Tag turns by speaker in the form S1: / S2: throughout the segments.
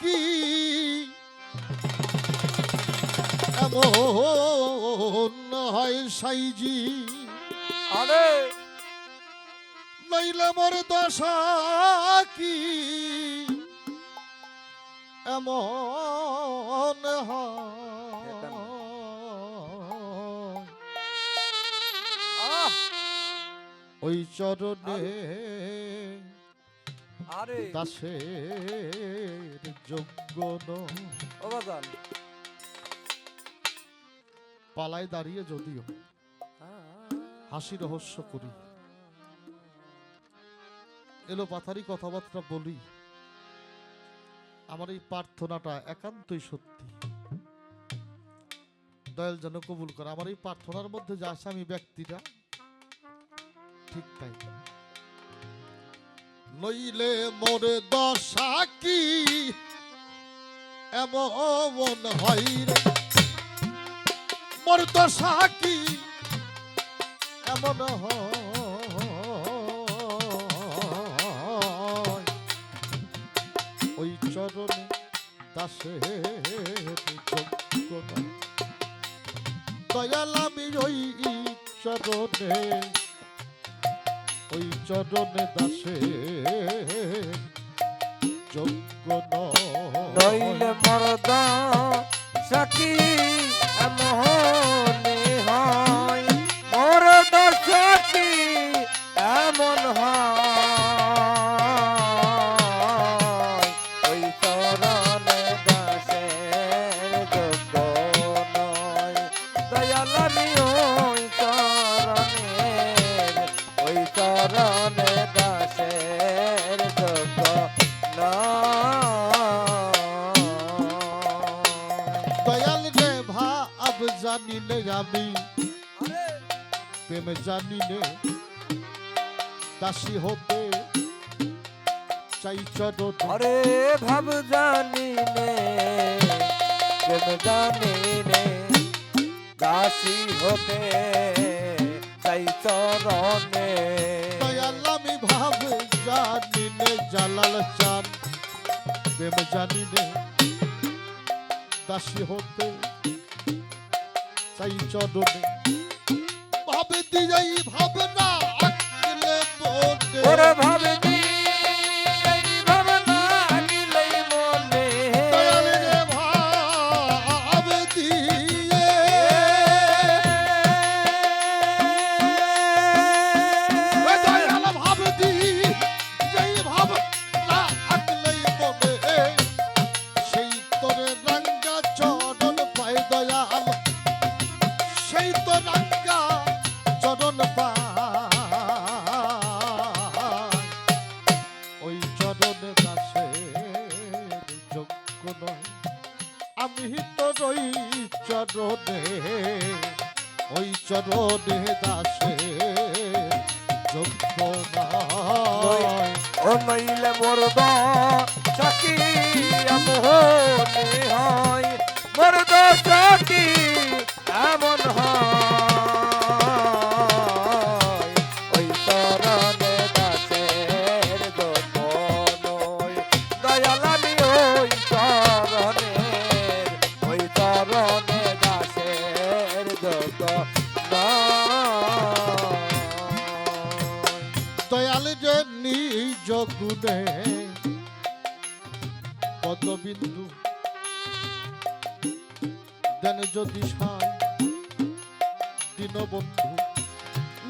S1: কি? এমন হয় সাইজি।
S2: আরে।
S1: নইলে মোর দশা কি? এমন ওই চরণে দাসের যোগ্য। পালায় দাঁড়িয়ে যদিও হাসি রহস্য করি। এলো পাথারি কথাবার্তা বলি। আমার এই প্রার্থনাটা একান্তই সত্যি। দয়াল যেন কবুল করে। আমার এই প্রার্থনার মধ্যে যে আছে আমি ব্যক্তিটা ঠিক তাই। নইলে মোর দশা কি? এমন হয় রে। মোর দশা কি? এমন নয়। দয়াল আমি ওই চরণে ওই চরণে দাসের যোগ্য
S2: নইলে মরদ সাকি এমন হয় মরদ সাকি এমন হয়। ওই চরণে দাসের যোগ্য নয় দয়াল ওই চরণের ওই চরণে দাসের নয়
S1: দয়াল রে ভাব জানিলে আমি। প্রেম জানিলে দাসী হতে চাই চরণ।
S2: আরে ভাব জানি নে প্রেম জানি নে দাসী হতে চাই চরণে।
S1: জালাল চান প্রেম জানিলে দাসী হতে চাই চরণে ভাবে দিয়াই রাঙ্গা চরণ ওই চরণে যোগ্য নয়। আমি ওই চরণে ওই চরণে দাসের যোগ্য নয়।
S2: ও নইলে মরদ চাকি এমন হয় মরদ চাকি দয়াল
S1: যে নিজ গুণে পদবিন্দু দেন যদি সাই দীনবন্ধু।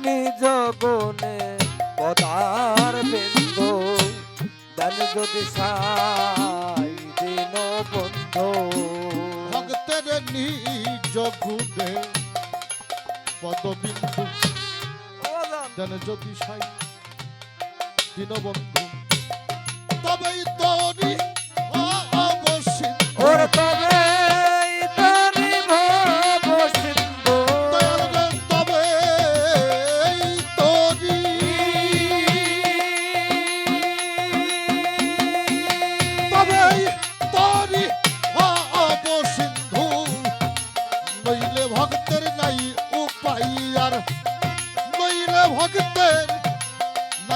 S2: নিজ গুণে পদার বিন্দু দান যদি সাই দিন বন্ধু
S1: ভক্তের নিজ গুণে পদবিন্দু দেন যদি সাই দীনবন্ধু।